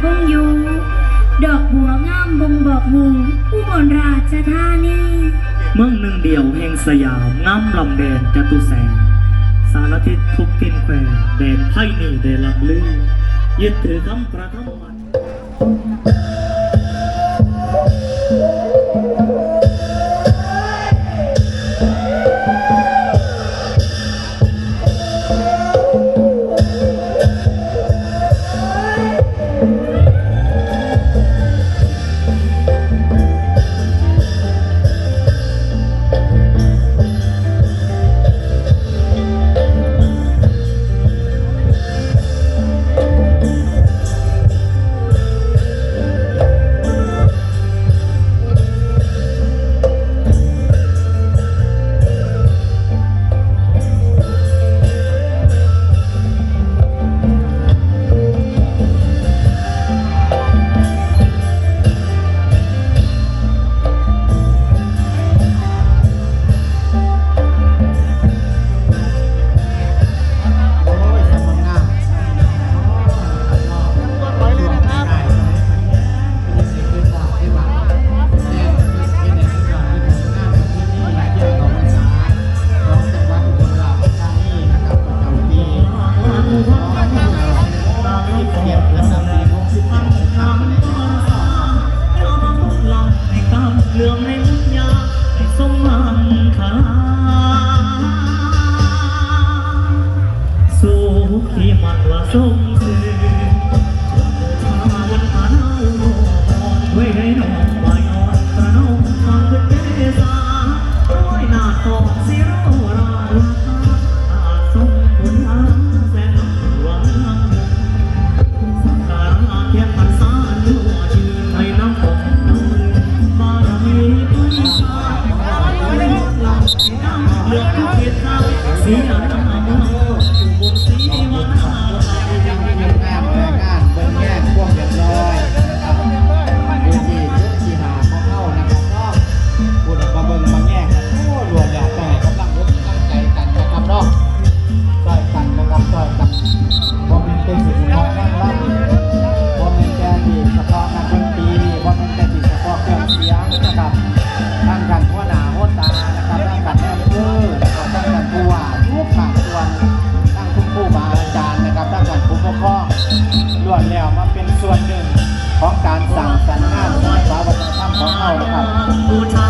พงยูดอกบัวงามบ่งบอกหูผู้บนราชธานีเมืองหนึ่งเดียวแห่งสยามงามลำแดนจตุแสง สารทิศทุกทินแควแดนไพ่นี่ได้ลำลือยึดถือคำประทับมัน 好看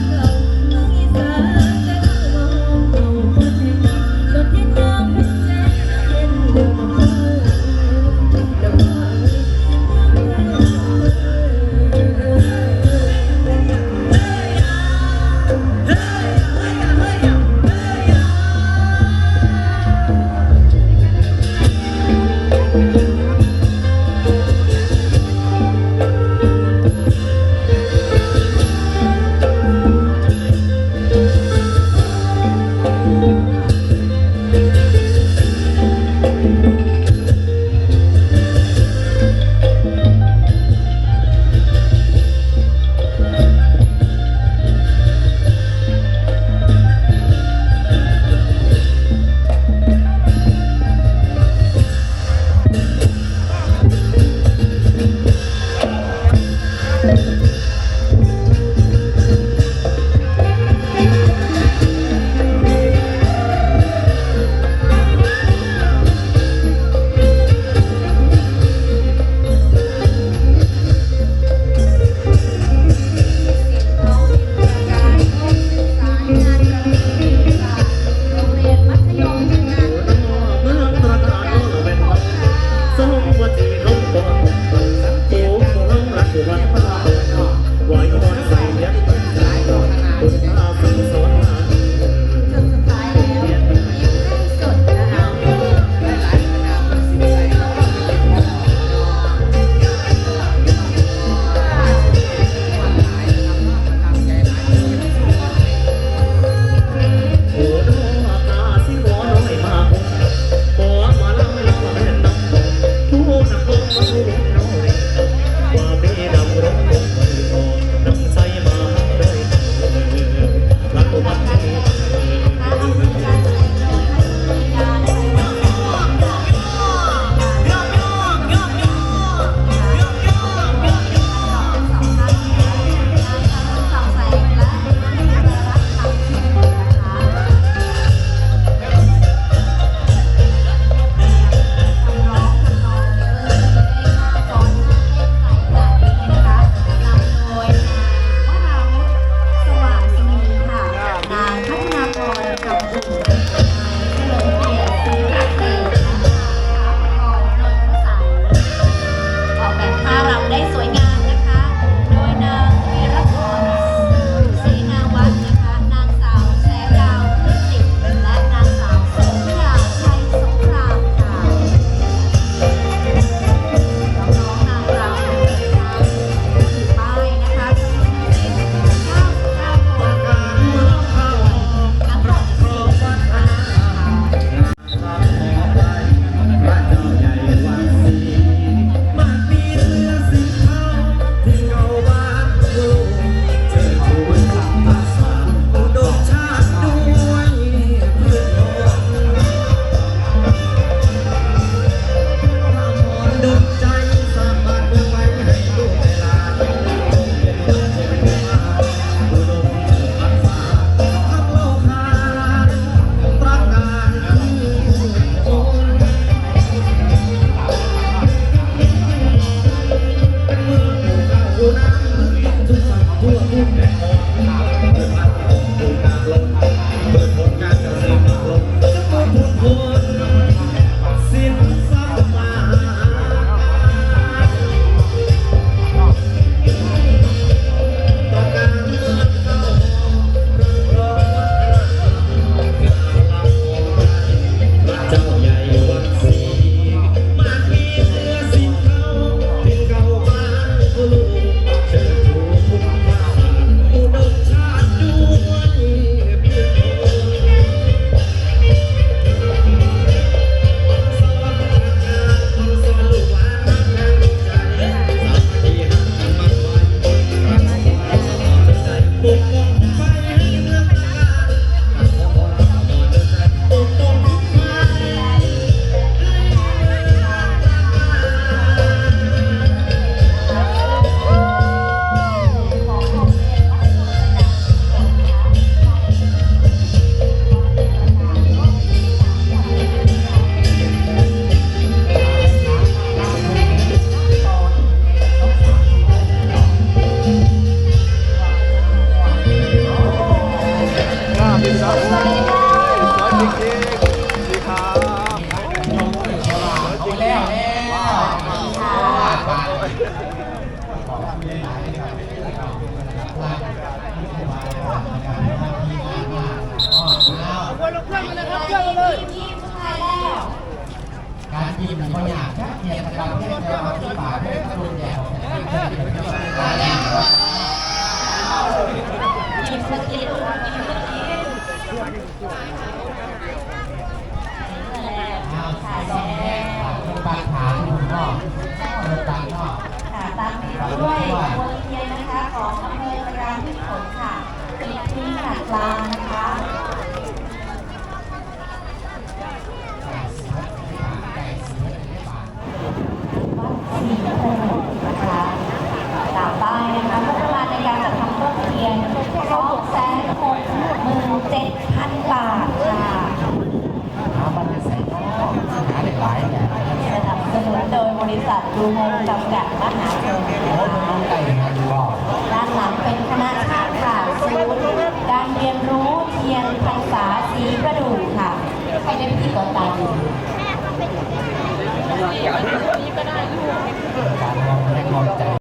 การทีมเขาอยากจะเกียรติการเทศจะมาที่ป่าเพื่อรุนแรงบางฐาคุณพ่อเดินบางนอกค่ะตามไปด้วยโรงเรียนนะคะของอำเภอสรามที่ผลค่ะเป็นที่ขนาดกลาง หลายอย่างสนับสนุนโดยบริษัทดูโฮมจำกัดมหาชนด้านหลังเป็นคณะช่างค่ะศูนย์การเรียนรู้เทียนภาษาสีกระดูกค่ะให้ได้พี่ธีกรตาดีก็ได้ลูกการมองและมองใจ